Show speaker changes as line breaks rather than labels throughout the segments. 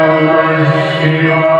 Shiva.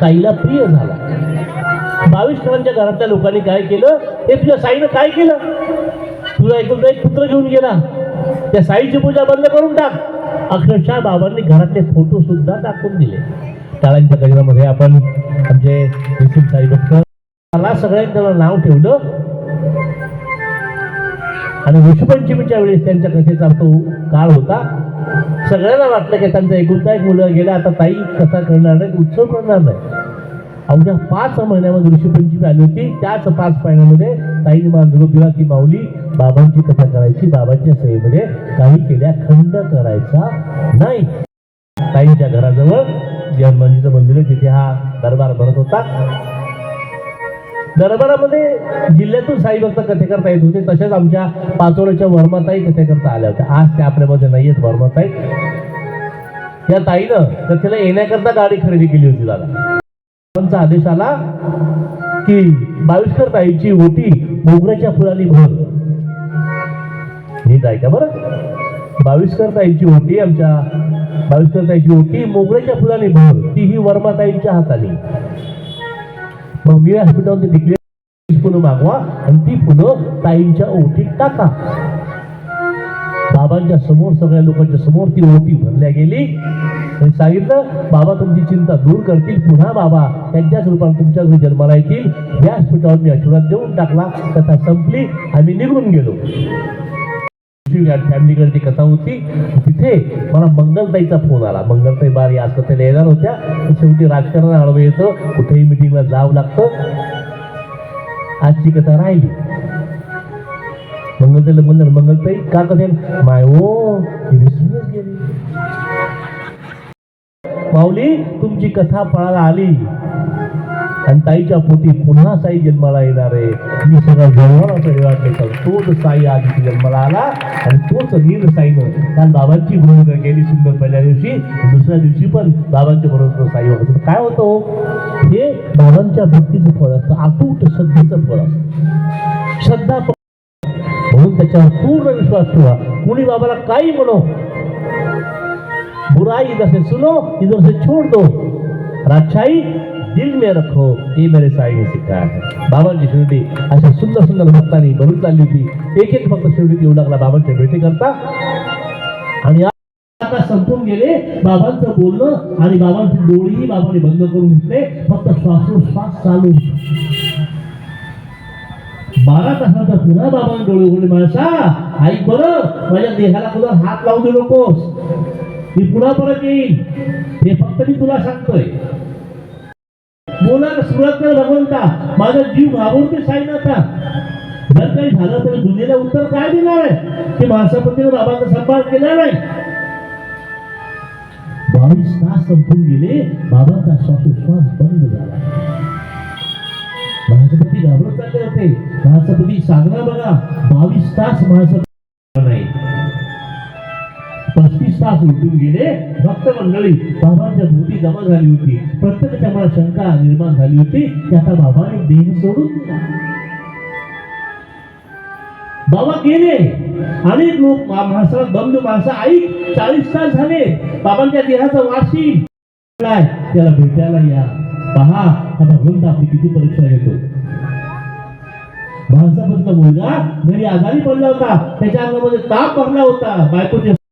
साईला प्रिय झाला. बावीस टनांच्या घरातल्या लोकांनी काय केलं? हे तुझ्या साईनं काय केलं? तुला एकूण एक पुत्र घेऊन गेला. त्या साईची पूजा बंद करून टाक. अक्षरशः बाबांनी घरातले फोटो सुद्धा टाकून दिले. टाळांच्या गजरामध्ये आपण आमचे विष्णू साई भक्त मला सगळ्यांनी त्याला नाव ठेवलं. आणि ऋषपंचमीच्या वेळेस त्यांच्या कथेचा तो काळ होता. सगळ्यांना वाटलं की त्यांचा एकुलता एक मुलं गेला आता ताई कसा करणार नाही उत्सव करणार नाही. अवघ्या पाच महिन्यामध्ये ऋषीपंचमी आली होती. त्याच पाच महिन्यामध्ये ताईने मान निरोप दिला की माऊली बाबांची कथा करायची बाबांच्या सेवेमध्ये काही केल्या खंड करायचा नाही. ताईंच्या घराजवळ जे हनुमानजीचं मंदिर आहे तिथे हा दरबार भरत होता. दरबारामध्ये जिल्ह्यातून साई भक्त कथेकरता येत होते. तसेच आमच्या पाचोऱ्याच्या वर्माताई कथेकरता आल्या होत्या. आज त्या आपल्यामध्ये नाही आहेत वर्माताई. या ताईनं कथेला येण्याकरता गाडी खरेदी केली होती दादा. बाबांचा आदेश आला की बावीसकर ताईची ओटी मोगऱ्याच्या फुलांनी भर. नीट ऐका बरं. बावीसकर ताईची ओटी आमच्या बावीसकर ताईची ओटी मोगऱ्याच्या फुलांनी भर. ती ही वर्माताईंच्या हाताने. मग मी हॉस्पिटलमध्ये डिक्लेअर फुलं मागवा आणि ती फुलं ताईंच्या ओटीत टाका. बाबांच्या समोर सगळ्या लोकांच्या समोर ती ओटी भरल्या गेली. आणि सांगितलं बाबा तुमची चिंता दूर करतील. पुन्हा बाबा त्यांच्याच रूपाने तुमच्या घरी जन्माला येतील. या हॉस्पिटलवर मी आशीर्वाद देऊन टाकला. कथा संपली. आम्ही निघून गेलो. फॅमिलीकडे ती कथा होती. तिथे मला मंगलताईचा फोन आला. मंगलताई बार आज कथेला येणार होत्या. शेवटी राजकारण आडवं येतं. कुठेही मिटिंगला जावं लागतं. आजची कथा राहिली. मंगलताईला म्हणलं मंगलताई का कथे माय ओ विसरूनच गेली. माऊली तुमची कथा फळाला आली. आणि ताईच्या पोटी पुन्हा साई जन्माला येणार आहे. मी सगळं जवळ परिवार तोच साई आधी जन्माला आला आणि तोच नील साईनं काल बाबांची भूमिका केली सुंदर पहिल्या दिवशी. दुसऱ्या दिवशी पण बाबांच्या बरोबर साई होतं. काय होतं हो? हे? बाबांच्या भक्तीचं फळ असतं. अतूट श्रद्धेचं फळ असतं. श्रद्धा म्हणून त्याच्यावर पूर्ण विश्वास ठेवा. कुणी बाबाला काही म्हणो बुराई इधर से सुनो इधर से छोड़ दो और अच्छाई दिल में रखो ये मेरे साई ने सिखाया है। बाबांची शिर्डी अशा सुंदर सुंदर भक्तांनी भरून चालली होती। एक एक भक्त शिर्डीत येऊ लागला बाबांच्या भेटी करता। आणि आता संपून गेले बाबांचं बोलणं आणि बाबांची डोळीही बाबांनी बंद करून घेतले. फक्त श्वासोश्वास चालू बारा तासाचा पुन्हा बाबांनी डोळे उघडले माणसा ऐक बरं माझ्या देहाला तुला हात लावू दे नकोस. मी पुन्हा परत येईल हे फक्त मी तुला सांगतोय. बोलायला सुरुवात कर भगवंता. माझा जीव घाबरते साईन आता जर काही झालं तर दुनियेला उत्तर काय देणार आहे? की माणसापतीने बाबांचा सन्मान केला नाही. बावीस तास संपून गेले बाबांचा श्वासोश्वास बंद झाला. महासपती घाबरत चालले होते. महासपती सांगणार बघा. बावीस तास महासपती पस्तीस तास उलटून गेले. भक्त मंडळी बाबांच्या भोवती जमा झाली होती. प्रत्येकाच्या मला शंका निर्माण झाली होती. की आता बाबाने देह सोडून दिला. बाबा गेले. अनेक लोक मा- माणसाला बंद माणसं आई चाळीस तास झाले. बाबांच्या देहाचा वाशी त्याला भेटायला या. पहा हा भगवंत आपली किती परीक्षा घेतो. माणसाबद्दल मुलगा घरी आजारी पडला होता. त्याच्या अंगामध्ये ताप भरला होता. बायकोचे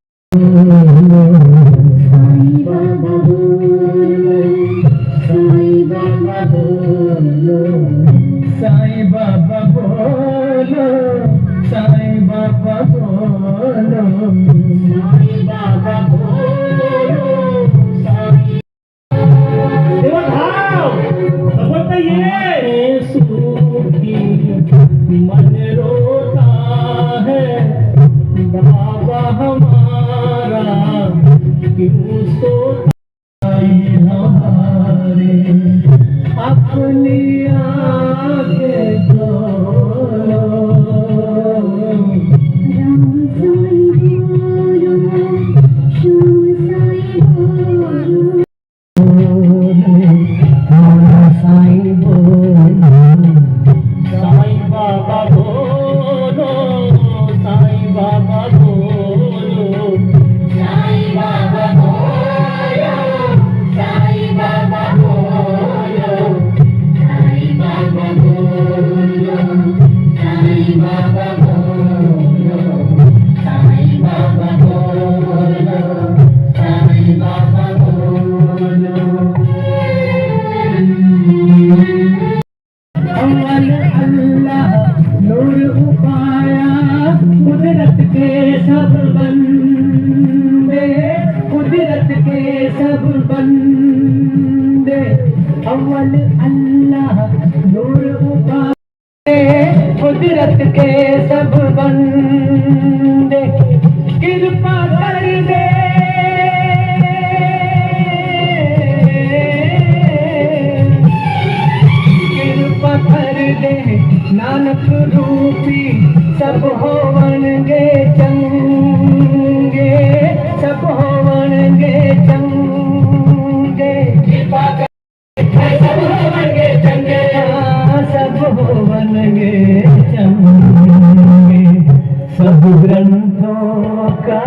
चंगे सब ग्रंथों का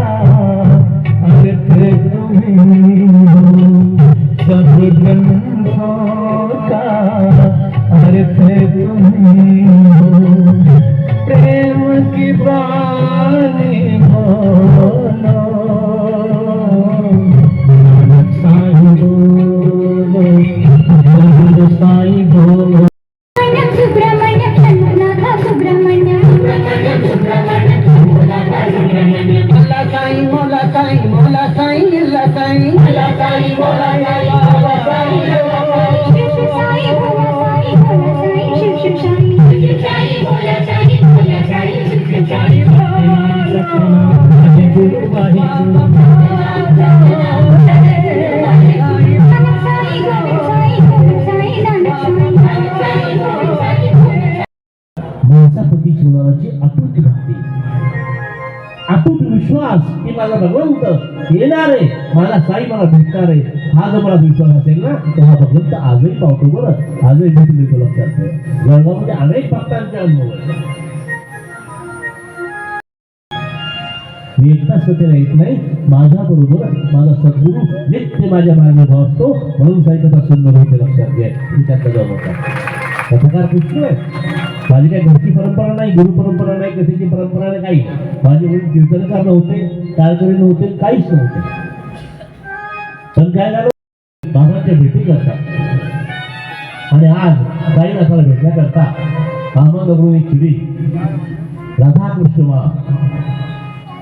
काही बोला
काही
गेला काही गेला भक्ती विश्वास की माझा भगवंत येणार आहे मला साई मला भेटणार आहे हा जर मला विश्वास असेल ना तर हा भगवंत आजही पावतो बरं. आजही भेटून येतो लक्षात जळगावमध्ये अनेक भक्तांचे अनुभव मी एकटाच सत्याला येत नाही. माझ्या बरोबर माझा सद्गुरू नित्य माझ्या मार्गात असतो म्हणून साहित्याचा सुंदर होते लक्षात घ्या. ही त्याचा जबाब होता पुष्कळ माझी काही घरची परंपरा नाही गुरु परंपरा नाही कथेची परंपरा नाही काही. माझे वडील कीर्तनकार नव्हते कारकरी नव्हते काहीच नव्हते. पण काय झालं? बाबांच्या भेटी करतात. आणि आज काही नसाला भेटण्याकरता अहमदनगरून एक चिडी. राधाकृष्ण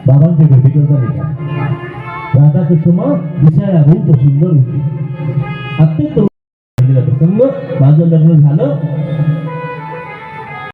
बाबांच्या भेटी करता निघाला राधाकृष्ण दिसायला रूप सुंदर होती. अत्यंत रूप प्रसंग माझं लग्न झालं.